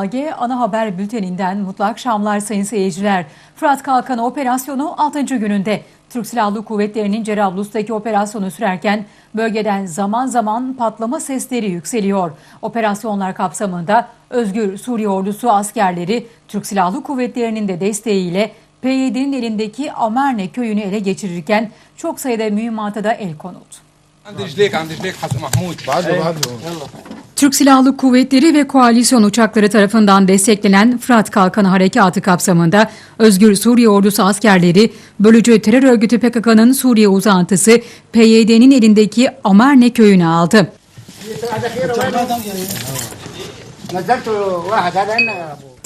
Kanal G ana haber bülteninden mutlu akşamlar sayın seyirciler. Fırat Kalkanı operasyonu 6. gününde. Türk Silahlı Kuvvetleri'nin Cerablus'taki operasyonu sürerken bölgeden zaman zaman patlama sesleri yükseliyor. Operasyonlar kapsamında Özgür Suriye Ordusu askerleri Türk Silahlı Kuvvetleri'nin de desteğiyle PYD'nin elindeki Amerne köyünü ele geçirirken çok sayıda mühimmata da el konuldu. Türk Silahlı Kuvvetleri ve koalisyon uçakları tarafından desteklenen Fırat Kalkanı Harekatı kapsamında Özgür Suriye Ordusu askerleri bölücü terör örgütü PKK'nın Suriye uzantısı PYD'nin elindeki Amarne köyünü aldı.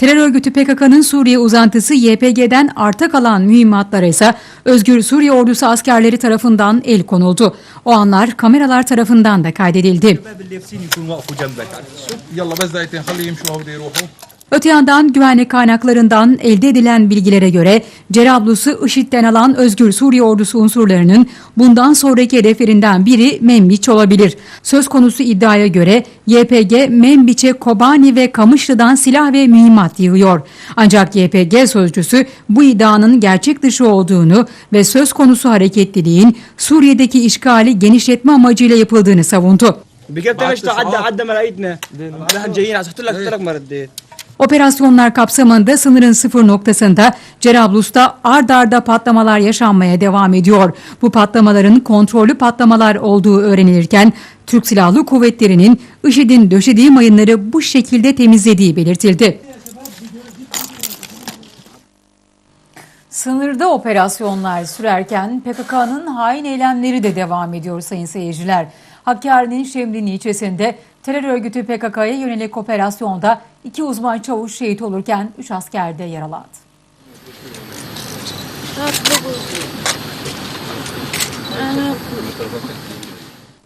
Terör örgütü PKK'nın Suriye uzantısı YPG'den arta kalan mühimmatlara ise Özgür Suriye Ordusu askerleri tarafından el konuldu. O anlar kameralar tarafından da kaydedildi. الشباب اللي لابسين يكونوا وقفوا جنبك شوف يلا بس دقيقتين خليه يمشوا بده يروحوا Öte yandan güvenlik kaynaklarından elde edilen bilgilere göre Cerablus'u IŞİD'den alan Özgür Suriye Ordusu unsurlarının bundan sonraki hedeflerinden biri Membiç olabilir. Söz konusu iddiaya göre YPG Membiç'e Kobani ve Kamışlı'dan silah ve mühimmat yığıyor. Ancak YPG sözcüsü bu iddianın gerçek dışı olduğunu ve söz konusu hareketliliğin Suriye'deki işgali genişletme amacıyla yapıldığını savundu. بقيت بعد نشطة عدى ساعات. عدى ملايتنا نحن جايين على لك ثلاث مرات ديت Operasyonlar kapsamında sınırın sıfır noktasında Cerablus'ta ard arda patlamalar yaşanmaya devam ediyor. Bu patlamaların kontrollü patlamalar olduğu öğrenilirken Türk Silahlı Kuvvetleri'nin IŞİD'in döşediği mayınları bu şekilde temizlediği belirtildi. Sınırda operasyonlar sürerken PKK'nın hain eylemleri de devam ediyor sayın seyirciler. Hakkari'nin Şemdin ilçesinde terör örgütü PKK'ya yönelik operasyonda iki uzman çavuş şehit olurken üç asker de yaralandı.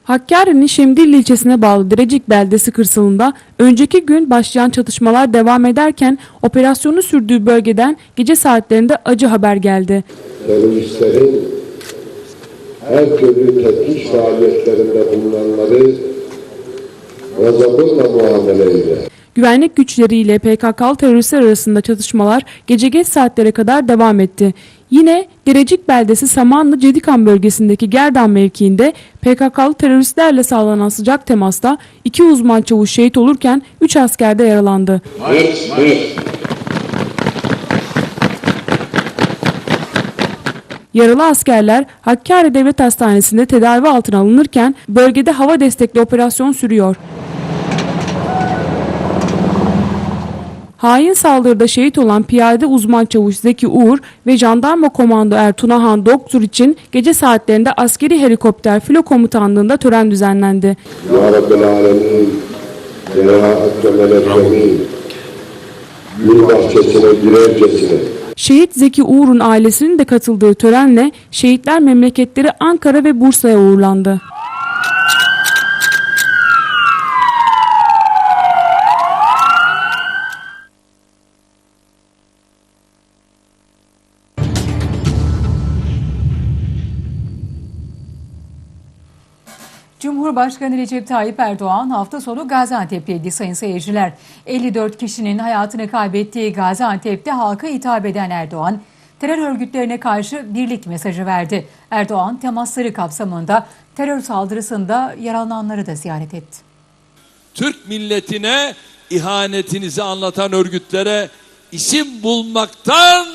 Hakkari'nin Şemdilli ilçesine bağlı Direcik beldesi kırsalında önceki gün başlayan çatışmalar devam ederken operasyonu sürdüğü bölgeden gece saatlerinde acı haber geldi. teröristlerin her türlü teftiş faaliyetlerinde bulunanları gazabınla muamele eyle. Güvenlik güçleriyle PKK'lı teröristler arasında çatışmalar gece geç saatlere kadar devam etti. Yine Direcik beldesi Samanlı Cedikan bölgesindeki Gerdan mevkiinde PKK'lı teröristlerle sağlanan sıcak temasta iki uzman çavuş şehit olurken üç asker de yaralandı. Mert, mert, Yaralı askerler Hakkari Devlet Hastanesi'nde tedavi altına alınırken bölgede hava destekli operasyon sürüyor. Hain saldırıda şehit olan piyade uzman çavuş Zeki Uğur ve jandarma komando er Tunahan Doktur için gece saatlerinde askeri helikopter filo komutanlığında tören düzenlendi. Ya Rabbel Alemin, Ya Ekremelel Cemil, gül bahçesine girercesine, Şehit Zeki Uğur'un ailesinin de katıldığı törenle şehitler memleketleri Ankara ve Bursa'ya uğurlandı. Cumhurbaşkanı Recep Tayyip Erdoğan hafta sonu Gaziantep'teydi sayın seyirciler. 54 kişinin hayatını kaybettiği Gaziantep'te halka hitap eden Erdoğan, terör örgütlerine karşı birlik mesajı verdi. Erdoğan temasları kapsamında terör saldırısında yaralananları da ziyaret etti. Türk milletine ihanetinizi anlatan örgütlere isim bulmaktan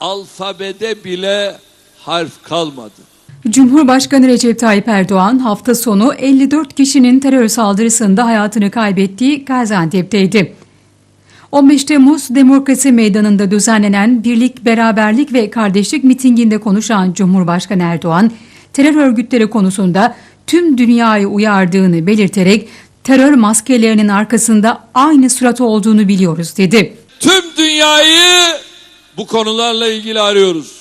alfabede bile harf kalmadı. Cumhurbaşkanı Recep Tayyip Erdoğan hafta sonu 54 kişinin terör saldırısında hayatını kaybettiği Gaziantep'teydi. 15 Temmuz Demokrasi Meydanı'nda düzenlenen Birlik, Beraberlik ve Kardeşlik mitinginde konuşan Cumhurbaşkanı Erdoğan, terör örgütleri konusunda tüm dünyayı uyardığını belirterek terör maskelerinin arkasında aynı surat olduğunu biliyoruz dedi. Tüm dünyayı bu konularla ilgili arıyoruz.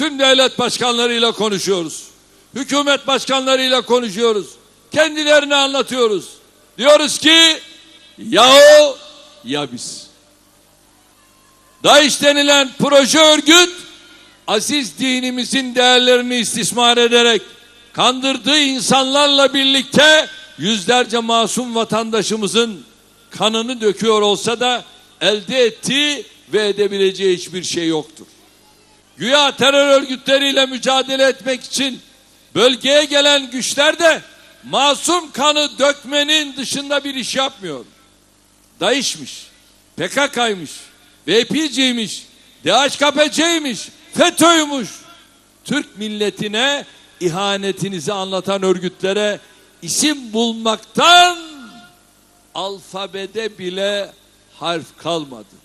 Tüm devlet başkanlarıyla konuşuyoruz. Hükümet başkanlarıyla konuşuyoruz. Kendilerine anlatıyoruz. Diyoruz ki ya o ya biz. DAEŞ denilen proje örgüt aziz dinimizin değerlerini istismar ederek kandırdığı insanlarla birlikte yüzlerce masum vatandaşımızın kanını döküyor olsa da elde ettiği ve edebileceği hiçbir şey yoktur. Güya terör örgütleriyle mücadele etmek için bölgeye gelen güçler de masum kanı dökmenin dışında bir iş yapmıyor. DAEŞ'miş, PKK'ymış, VPC'ymiş, DHKPC'ymiş, FETÖ'ymüş. Türk milletine ihanetinizi anlatan örgütlere isim bulmaktan alfabede bile harf kalmadı.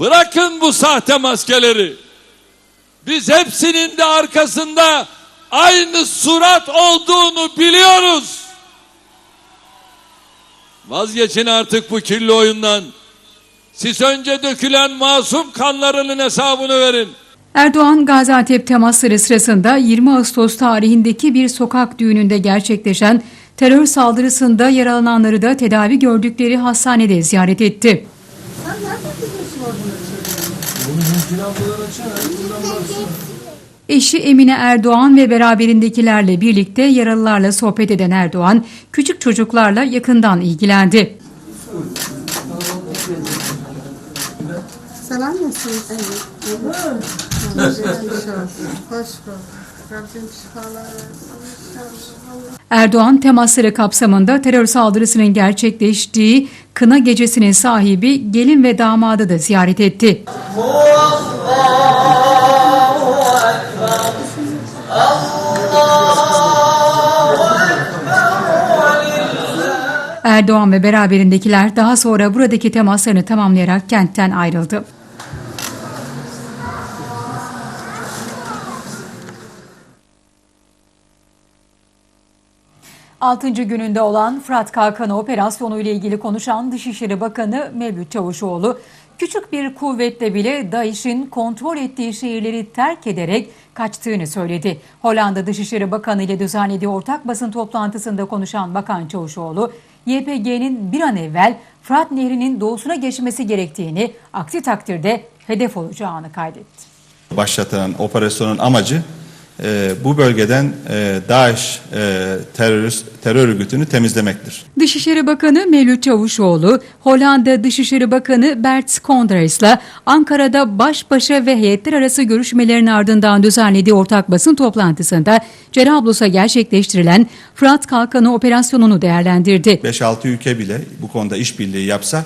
Bırakın bu sahte maskeleri. Biz hepsinin de arkasında aynı surat olduğunu biliyoruz. Vazgeçin artık bu kirli oyundan. Siz önce dökülen masum kanlarının hesabını verin. Erdoğan Gaziantep temasları sırasında 20 Ağustos tarihindeki bir sokak düğününde gerçekleşen terör saldırısında yaralananları da tedavi gördükleri hastanede ziyaret etti. Eşi Emine Erdoğan ve beraberindekilerle birlikte yaralılarla sohbet eden Erdoğan, küçük çocuklarla yakından ilgilendi. Selam nasılsın? Evet. Hoş bulduk. Rabbim şifalar versin. Erdoğan temasları kapsamında terör saldırısının gerçekleştiği kına gecesinin sahibi gelin ve damadı da ziyaret etti. Erdoğan ve beraberindekiler daha sonra buradaki temaslarını tamamlayarak kentten ayrıldı. Altıncı gününde olan Fırat Kalkanı operasyonu ile ilgili konuşan Dışişleri Bakanı Mevlüt Çavuşoğlu, küçük bir kuvvetle bile DAEŞ'in kontrol ettiği şehirleri terk ederek kaçtığını söyledi. Hollanda Dışişleri Bakanı ile düzenlediği ortak basın toplantısında konuşan Bakan Çavuşoğlu, YPG'nin bir an evvel Fırat Nehri'nin doğusuna geçmesi gerektiğini, aksi takdirde hedef olacağını kaydetti. başlatılan operasyonun amacı e, bu bölgeden e, DAEŞ e, terörist terör örgütünü temizlemektir. Dışişleri Bakanı Mevlüt Çavuşoğlu, Hollanda Dışişleri Bakanı Bert Koendrers'la Ankara'da baş başa ve heyetler arası görüşmelerin ardından düzenlediği ortak basın toplantısında Cerablus'a gerçekleştirilen Fırat Kalkanı operasyonunu değerlendirdi. 5-6 ülke bile bu konuda işbirliği yapsa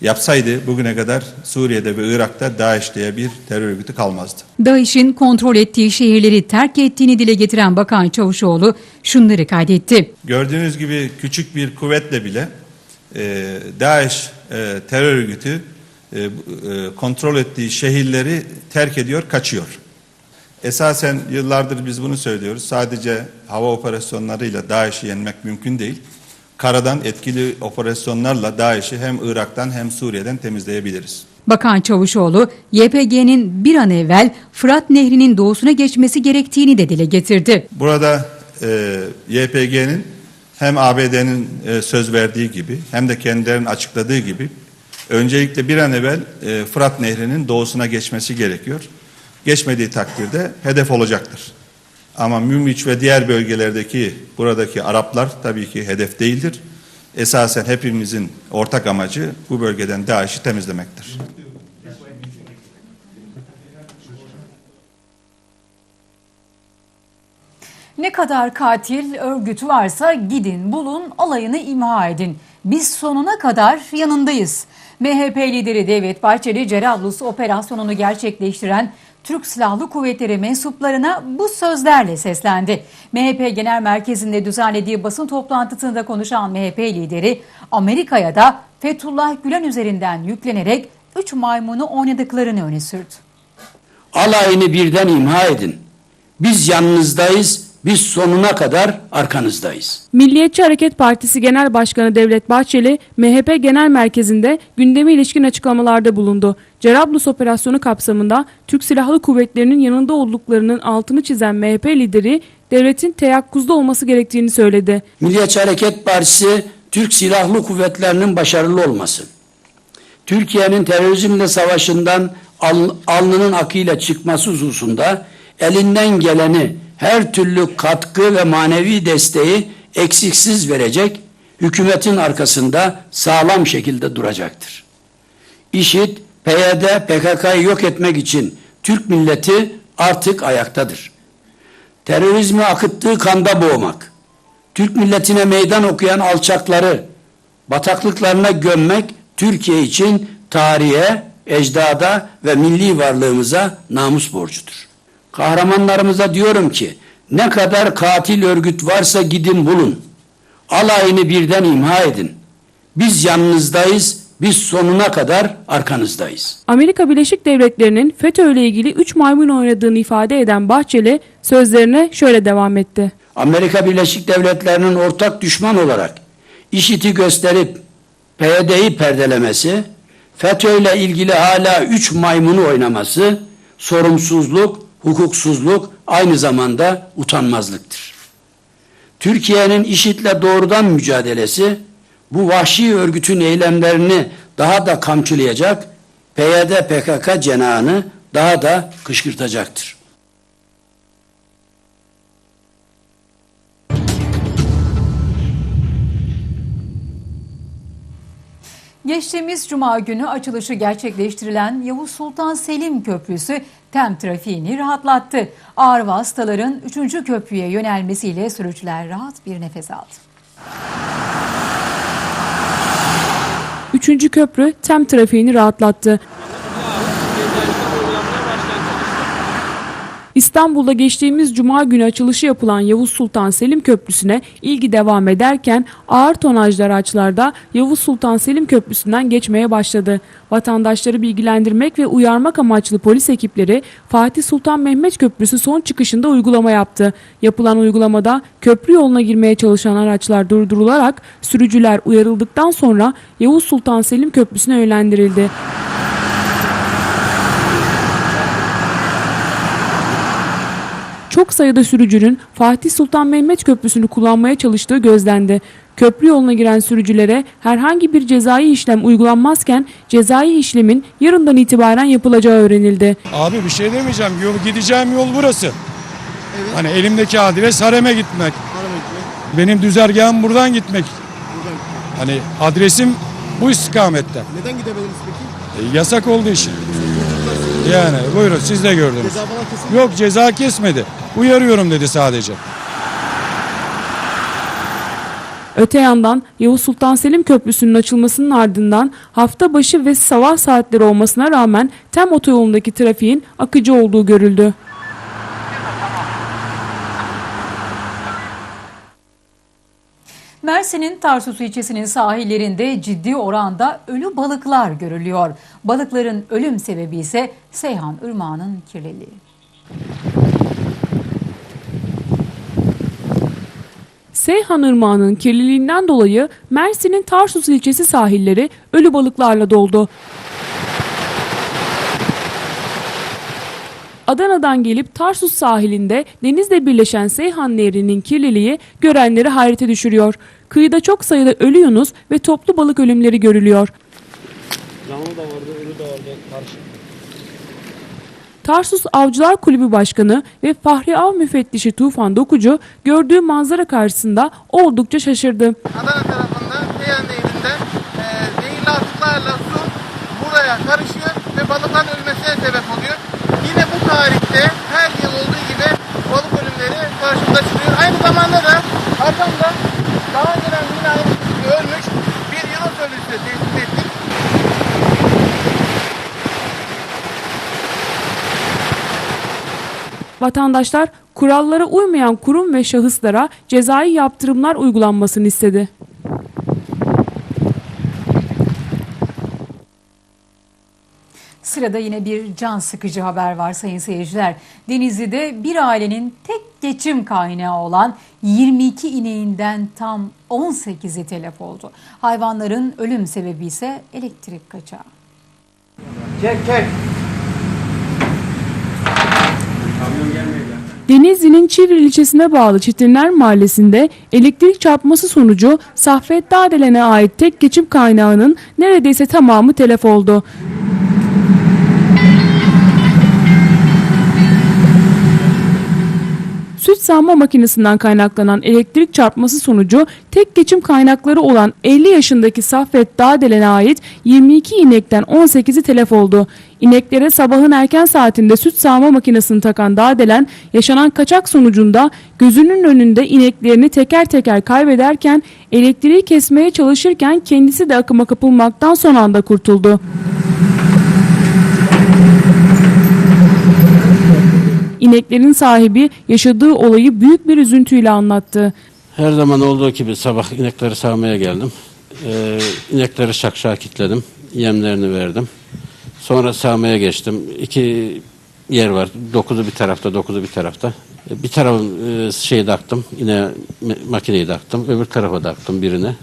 yapsaydı bugüne kadar Suriye'de ve Irak'ta DAEŞ diye bir terör örgütü kalmazdı. DAEŞ'in kontrol ettiği şehirleri terk ettiğini dile getiren Bakan Çavuşoğlu şunları kaydetti. Gördüğünüz gibi küçük bir kuvvetle bile e, DAEŞ e, terör örgütü e, e, kontrol ettiği şehirleri terk ediyor, kaçıyor. Esasen yıllardır biz bunu söylüyoruz. Sadece hava operasyonlarıyla DAEŞ'i yenmek mümkün değil. Karadan etkili operasyonlarla DAEŞ'i hem Irak'tan hem Suriye'den temizleyebiliriz. Bakan Çavuşoğlu, YPG'nin bir an evvel Fırat Nehri'nin doğusuna geçmesi gerektiğini de dile getirdi. Burada e, YPG'nin hem ABD'nin e, söz verdiği gibi hem de kendilerinin açıkladığı gibi öncelikle bir an evvel e, Fırat Nehri'nin doğusuna geçmesi gerekiyor. Geçmediği takdirde hedef olacaktır. Ama Münbiç ve diğer bölgelerdeki buradaki Araplar tabii ki hedef değildir. Esasen hepimizin ortak amacı bu bölgeden DAEŞ'i temizlemektir. Ne kadar katil örgütü varsa gidin bulun alayını imha edin. Biz sonuna kadar yanındayız. MHP lideri Devlet Bahçeli Cerablus operasyonunu gerçekleştiren Türk Silahlı Kuvvetleri mensuplarına bu sözlerle seslendi. MHP Genel Merkezi'nde düzenlediği basın toplantısında konuşan MHP lideri Amerika'ya da Fethullah Gülen üzerinden yüklenerek 3 maymunu oynadıklarını öne sürdü. alayını birden imha edin. Biz yanınızdayız, biz sonuna kadar arkanızdayız. Milliyetçi Hareket Partisi Genel Başkanı Devlet Bahçeli, MHP Genel Merkezi'nde gündeme ilişkin açıklamalarda bulundu. Cerablus operasyonu kapsamında Türk Silahlı Kuvvetleri'nin yanında olduklarının altını çizen MHP lideri devletin teyakkuzda olması gerektiğini söyledi. Milliyetçi Hareket Partisi Türk Silahlı Kuvvetleri'nin başarılı olması, Türkiye'nin terörizmle savaşından al- alnının akıyla çıkması hususunda elinden geleni her türlü katkı ve manevi desteği eksiksiz verecek, hükümetin arkasında sağlam şekilde duracaktır. İşit, PYD, PKK'yı yok etmek için Türk milleti artık ayaktadır. Terörizmi akıttığı kanda boğmak, Türk milletine meydan okuyan alçakları bataklıklarına gömmek Türkiye için tarihe, ecdada ve milli varlığımıza namus borcudur. Kahramanlarımıza diyorum ki ne kadar katil örgüt varsa gidin bulun. Alayını birden imha edin. Biz yanınızdayız, biz sonuna kadar arkanızdayız. Amerika Birleşik Devletleri'nin FETÖ ile ilgili 3 maymun oynadığını ifade eden Bahçeli sözlerine şöyle devam etti. Amerika Birleşik Devletleri'nin ortak düşman olarak IŞİD'i gösterip PYD'yi perdelemesi, FETÖ ile ilgili hala üç maymunu oynaması, sorumsuzluk, hukuksuzluk, aynı zamanda utanmazlıktır. Türkiye'nin IŞİD'le doğrudan mücadelesi, bu vahşi örgütün eylemlerini daha da kamçılayacak, PYD PKK cenahını daha da kışkırtacaktır. Geçtiğimiz Cuma günü açılışı gerçekleştirilen Yavuz Sultan Selim Köprüsü tem trafiğini rahatlattı. Ağır vasıtaların 3. köprüye yönelmesiyle sürücüler rahat bir nefes aldı. Üçüncü köprü tem trafiğini rahatlattı. İstanbul'da geçtiğimiz cuma günü açılışı yapılan Yavuz Sultan Selim Köprüsü'ne ilgi devam ederken ağır tonajlı araçlarda Yavuz Sultan Selim Köprüsü'nden geçmeye başladı. Vatandaşları bilgilendirmek ve uyarmak amaçlı polis ekipleri Fatih Sultan Mehmet Köprüsü son çıkışında uygulama yaptı. Yapılan uygulamada köprü yoluna girmeye çalışan araçlar durdurularak sürücüler uyarıldıktan sonra Yavuz Sultan Selim Köprüsü'ne yönlendirildi. Çok sayıda sürücünün Fatih Sultan Mehmet Köprüsü'nü kullanmaya çalıştığı gözlendi. Köprü yoluna giren sürücülere herhangi bir cezai işlem uygulanmazken cezai işlemin yarından itibaren yapılacağı öğrenildi. Abi bir şey demeyeceğim. Yol, gideceğim yol burası. Hani elimdeki adres hareme gitmek. Benim düzergahım buradan gitmek. Hani adresim bu istikamette. Neden gidemediniz peki? E, yasak olduğu için. Yani buyurun siz de gördünüz. falan. Yok ceza kesmedi. Uyarıyorum dedi sadece. Öte yandan Yavuz Sultan Selim Köprüsü'nün açılmasının ardından hafta başı ve sabah saatleri olmasına rağmen tem otoyolundaki trafiğin akıcı olduğu görüldü. Mersin'in Tarsus ilçesinin sahillerinde ciddi oranda ölü balıklar görülüyor. Balıkların ölüm sebebi ise Seyhan Irmağı'nın kirliliği. Seyhan Irmağı'nın kirliliğinden dolayı Mersin'in Tarsus ilçesi sahilleri ölü balıklarla doldu. Adana'dan gelip Tarsus sahilinde denizle birleşen Seyhan Nehri'nin kirliliği görenleri hayrete düşürüyor. Kıyıda çok sayıda ölü yunus ve toplu balık ölümleri görülüyor. Tarsus Avcılar Kulübü Başkanı ve Fahri Av Müfettişi Tufan Dokucu gördüğü manzara karşısında oldukça şaşırdı. Adana tarafında Seyhan Nehri'nden e, zehirli atıklarla su buraya karışıyor ve balıkların ölmesine sebep oluyor. Yine bu tarihte her yıl olduğu gibi balık ölümleri karşımıza çıkıyor. Aynı zamanda da arkamda Vatandaşlar kurallara uymayan kurum ve şahıslara cezai yaptırımlar uygulanmasını istedi. Sırada yine bir can sıkıcı haber var sayın seyirciler. Denizli'de bir ailenin tek geçim kaynağı olan 22 ineğinden tam 18'i telef oldu. Hayvanların ölüm sebebi ise elektrik kaçağı. Çek çek. Denizli'nin Çivril ilçesine bağlı Çetinler Mahallesi'nde elektrik çarpması sonucu Saffet Dağdelen'e ait tek geçim kaynağının neredeyse tamamı telef oldu. Süt sağma makinesinden kaynaklanan elektrik çarpması sonucu tek geçim kaynakları olan 50 yaşındaki Saffet Dağdelen'e ait 22 inekten 18'i telef oldu. İneklere sabahın erken saatinde süt sağma makinesini takan Dağdelen yaşanan kaçak sonucunda gözünün önünde ineklerini teker teker kaybederken elektriği kesmeye çalışırken kendisi de akıma kapılmaktan son anda kurtuldu. İneklerin sahibi yaşadığı olayı büyük bir üzüntüyle anlattı. Her zaman olduğu gibi sabah inekleri sağmaya geldim. Ee, inekleri şakşağa kitledim. Yemlerini verdim. Sonra sağmaya geçtim. İki yer var. Dokuzu bir tarafta, dokuzu bir tarafta. Ee, Bir tarafın e, şeyi taktım. Yine makineyi taktım. Öbür tarafa taktım birine.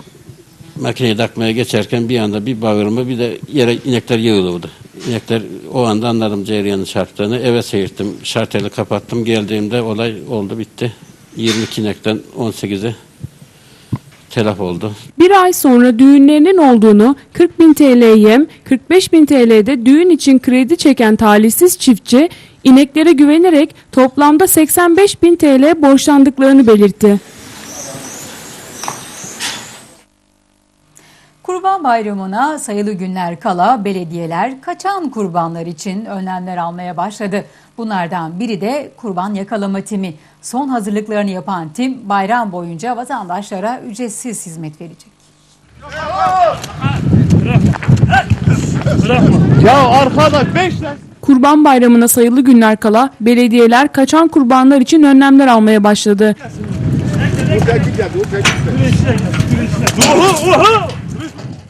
Makineyi takmaya geçerken bir anda bir bağırma bir de yere inekler yığılıyordu. İnekler o anda anladım cereyanın çarptığını. Eve seyirttim. Şarteli kapattım. Geldiğimde olay oldu bitti. 22 inekten 18'i telef oldu. Bir ay sonra düğünlerinin olduğunu 40 bin TL yem, 45 bin TL'de düğün için kredi çeken talihsiz çiftçi ineklere güvenerek toplamda 85 bin TL borçlandıklarını belirtti. Kurban Bayramı'na sayılı günler kala belediyeler kaçan kurbanlar için önlemler almaya başladı. Bunlardan biri de kurban yakalama timi. Son hazırlıklarını yapan tim bayram boyunca vatandaşlara ücretsiz hizmet verecek. Kurban Bayramı'na sayılı günler kala belediyeler kaçan kurbanlar için önlemler almaya başladı.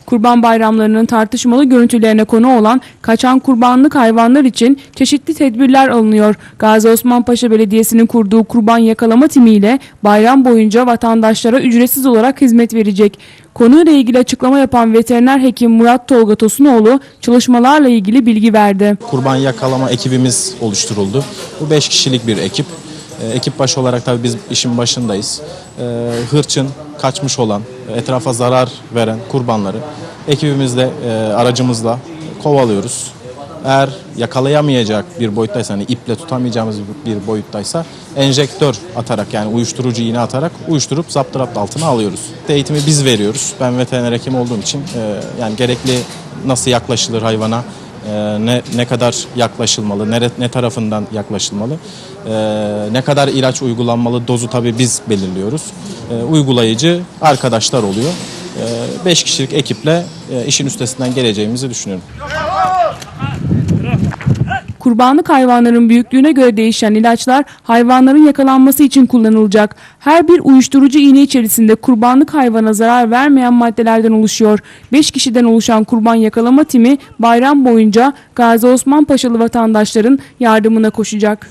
Kurban bayramlarının tartışmalı görüntülerine konu olan kaçan kurbanlık hayvanlar için çeşitli tedbirler alınıyor. Gazi Osman Paşa Belediyesi'nin kurduğu kurban yakalama timiyle bayram boyunca vatandaşlara ücretsiz olarak hizmet verecek. Konuyla ilgili açıklama yapan veteriner hekim Murat Tolga Tosunoğlu çalışmalarla ilgili bilgi verdi. kurban yakalama ekibimiz oluşturuldu. Bu 5 kişilik bir ekip. Ee, ekip başı olarak tabii biz işin başındayız. Ee, hırçın, kaçmış olan, etrafa zarar veren kurbanları ekibimizle, e, aracımızla kovalıyoruz. Eğer yakalayamayacak bir boyuttaysa, hani iple tutamayacağımız bir boyuttaysa enjektör atarak yani uyuşturucu iğne atarak uyuşturup zapturapt altına alıyoruz. Eğitimi biz veriyoruz. Ben veteriner hekim olduğum için e, yani gerekli nasıl yaklaşılır hayvana, ee, ne ne kadar yaklaşılmalı, ne, ne tarafından yaklaşılmalı, ee, ne kadar ilaç uygulanmalı dozu tabii biz belirliyoruz. Ee, uygulayıcı arkadaşlar oluyor. 5 kişilik ekiple e, işin üstesinden geleceğimizi düşünüyorum. Kurbanlık hayvanların büyüklüğüne göre değişen ilaçlar hayvanların yakalanması için kullanılacak. Her bir uyuşturucu iğne içerisinde kurbanlık hayvana zarar vermeyen maddelerden oluşuyor. 5 kişiden oluşan kurban yakalama timi bayram boyunca Gazi Osman Paşalı vatandaşların yardımına koşacak.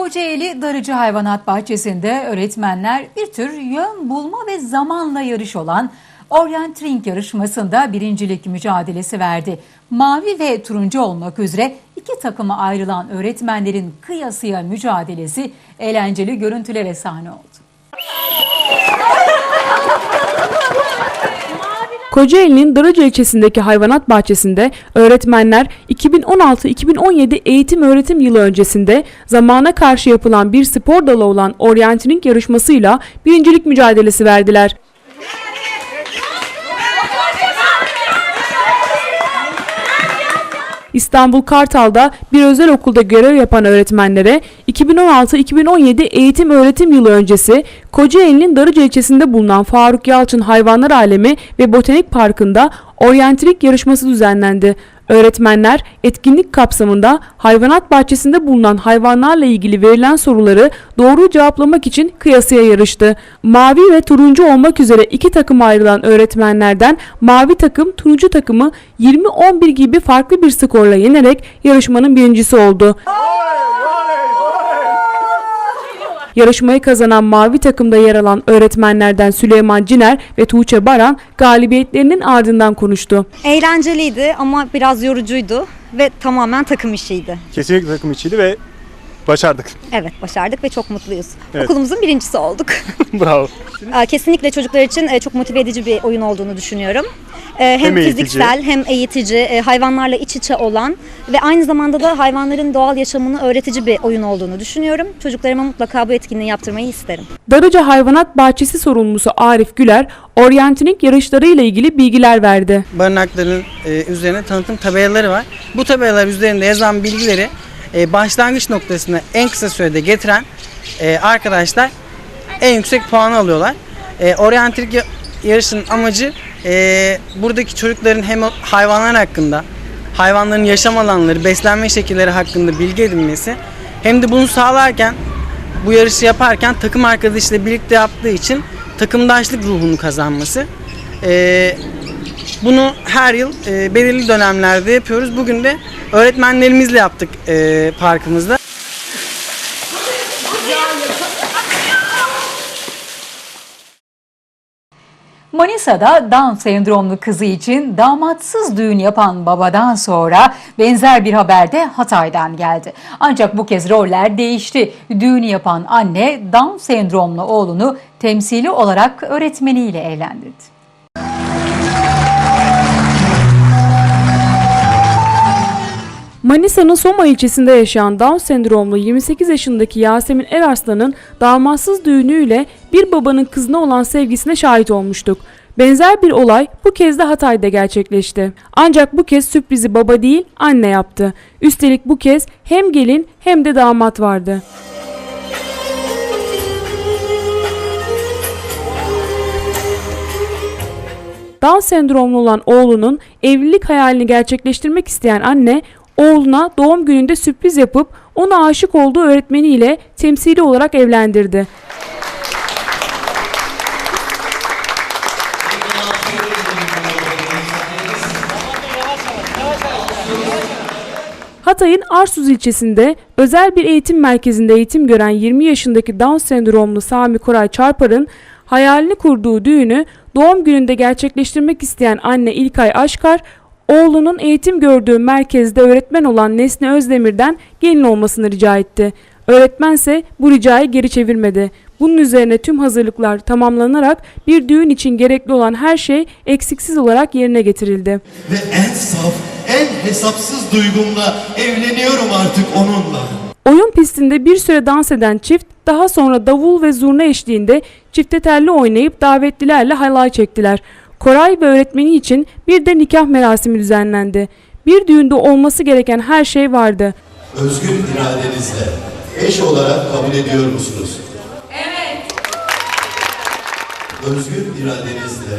Kocaeli Darıcı Hayvanat Bahçesi'nde öğretmenler bir tür yön bulma ve zamanla yarış olan Orient Ring yarışmasında birincilik mücadelesi verdi. Mavi ve turuncu olmak üzere iki takıma ayrılan öğretmenlerin kıyasıya mücadelesi eğlenceli görüntülere sahne oldu. Kocaeli'nin Darıca ilçesindeki hayvanat bahçesinde öğretmenler 2016-2017 eğitim öğretim yılı öncesinde zamana karşı yapılan bir spor dalı olan Orienteering yarışmasıyla birincilik mücadelesi verdiler. İstanbul Kartal'da bir özel okulda görev yapan öğretmenlere 2016-2017 eğitim öğretim yılı öncesi Kocaeli'nin Darıca ilçesinde bulunan Faruk Yalçın Hayvanlar Alemi ve Botanik Parkı'nda oryantilik yarışması düzenlendi. Öğretmenler etkinlik kapsamında hayvanat bahçesinde bulunan hayvanlarla ilgili verilen soruları doğru cevaplamak için kıyasıya yarıştı. Mavi ve turuncu olmak üzere iki takım ayrılan öğretmenlerden mavi takım turuncu takımı 20-11 gibi farklı bir skorla yenerek yarışmanın birincisi oldu. Yarışmayı kazanan mavi takımda yer alan öğretmenlerden Süleyman Ciner ve Tuğçe Baran galibiyetlerinin ardından konuştu. Eğlenceliydi ama biraz yorucuydu ve tamamen takım işiydi. Kesinlikle takım içiydi ve başardık. Evet başardık ve çok mutluyuz. Evet. Okulumuzun birincisi olduk. Bravo. Aa, Kesinlikle çocuklar için e, çok motive edici bir oyun olduğunu düşünüyorum. E, Hem, Hem eğitici. fiziksel hem eğitici, e, hayvanlarla iç içe olan ve aynı zamanda da hayvanların doğal yaşamını öğretici bir oyun olduğunu düşünüyorum. Çocuklarıma mutlaka bu etkinliği yaptırmayı isterim. Darıca Hayvanat Bahçesi sorumlusu Arif Güler, oryantinik yarışları ile ilgili bilgiler verdi. Barınakların e, üzerine tanıtım tabelaları var. Bu tabelalar üzerinde yazan bilgileri e, başlangıç noktasına en kısa sürede getiren e, arkadaşlar en yüksek puanı alıyorlar. E, oryantilik ya- yarışın amacı e, buradaki çocukların hem hayvanlar hakkında, hayvanların yaşam alanları, beslenme şekilleri hakkında bilgi edinmesi hem de bunu sağlarken bu yarışı yaparken takım arkadaşıyla birlikte yaptığı için takımdaşlık ruhunu kazanması. E, bunu her yıl e, belirli dönemlerde yapıyoruz. Bugün de öğretmenlerimizle yaptık e, parkımızda. Manisa'da Down sendromlu kızı için damatsız düğün yapan babadan sonra benzer bir haber de Hatay'dan geldi. Ancak bu kez roller değişti. Düğünü yapan anne Down sendromlu oğlunu temsili olarak öğretmeniyle evlendirdi. Manisa'nın Soma ilçesinde yaşayan Down sendromlu 28 yaşındaki Yasemin Erarslan'ın damatsız düğünüyle bir babanın kızına olan sevgisine şahit olmuştuk. Benzer bir olay bu kez de Hatay'da gerçekleşti. Ancak bu kez sürprizi baba değil anne yaptı. Üstelik bu kez hem gelin hem de damat vardı. Down sendromlu olan oğlunun evlilik hayalini gerçekleştirmek isteyen anne oğluna doğum gününde sürpriz yapıp ona aşık olduğu öğretmeniyle temsili olarak evlendirdi. Hatay'ın Arsuz ilçesinde özel bir eğitim merkezinde eğitim gören 20 yaşındaki Down sendromlu Sami Koray Çarpar'ın hayalini kurduğu düğünü doğum gününde gerçekleştirmek isteyen anne İlkay Aşkar, oğlunun eğitim gördüğü merkezde öğretmen olan Nesne Özdemir'den gelin olmasını rica etti. Öğretmense bu ricayı geri çevirmedi. Bunun üzerine tüm hazırlıklar tamamlanarak bir düğün için gerekli olan her şey eksiksiz olarak yerine getirildi. Ve en saf, en hesapsız duygumla evleniyorum artık onunla. Oyun pistinde bir süre dans eden çift daha sonra davul ve zurna eşliğinde çifte telli oynayıp davetlilerle halay çektiler. Koray ve öğretmeni için bir de nikah merasimi düzenlendi. Bir düğünde olması gereken her şey vardı. Özgür iradenizle eş olarak kabul ediyor musunuz? Evet. Özgür iradenizle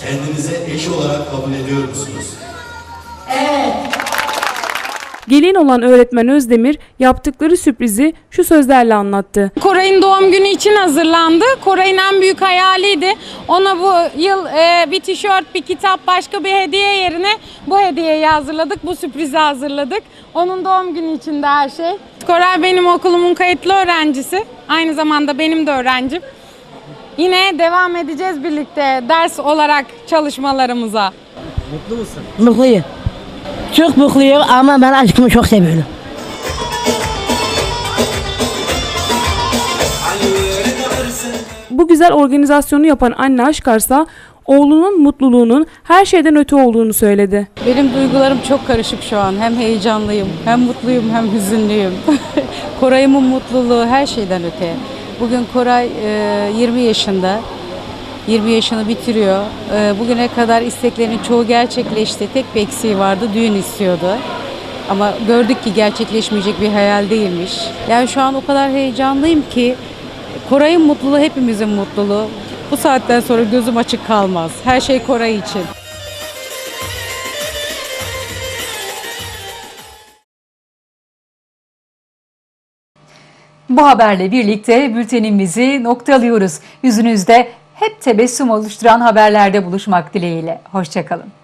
kendinize eş olarak kabul ediyor musunuz? Gelin olan öğretmen Özdemir yaptıkları sürprizi şu sözlerle anlattı. Koray'ın doğum günü için hazırlandı. Koray'ın en büyük hayaliydi. Ona bu yıl e, bir tişört, bir kitap, başka bir hediye yerine bu hediyeyi hazırladık. Bu sürprizi hazırladık. Onun doğum günü için de her şey. Koray benim okulumun kayıtlı öğrencisi. Aynı zamanda benim de öğrencim. Yine devam edeceğiz birlikte ders olarak çalışmalarımıza. Mutlu musun? Mutluyum. Çok mutluyum ama ben aşkımı çok seviyorum. Bu güzel organizasyonu yapan anne Aşkarsa oğlunun mutluluğunun her şeyden öte olduğunu söyledi. Benim duygularım çok karışık şu an. Hem heyecanlıyım, hem mutluyum, hem hüzünlüyüm. Koray'ımın mutluluğu her şeyden öte. Bugün Koray e, 20 yaşında. 20 yaşını bitiriyor. E, Bugüne kadar isteklerinin çoğu gerçekleşti. Tek bir eksiği vardı, düğün istiyordu. Ama gördük ki gerçekleşmeyecek bir hayal değilmiş. Yani şu an o kadar heyecanlıyım ki Koray'ın mutluluğu hepimizin mutluluğu. Bu saatten sonra gözüm açık kalmaz. Her şey Koray için. Bu haberle birlikte bültenimizi noktalıyoruz. Yüzünüzde hep tebessüm oluşturan haberlerde buluşmak dileğiyle. Hoşçakalın.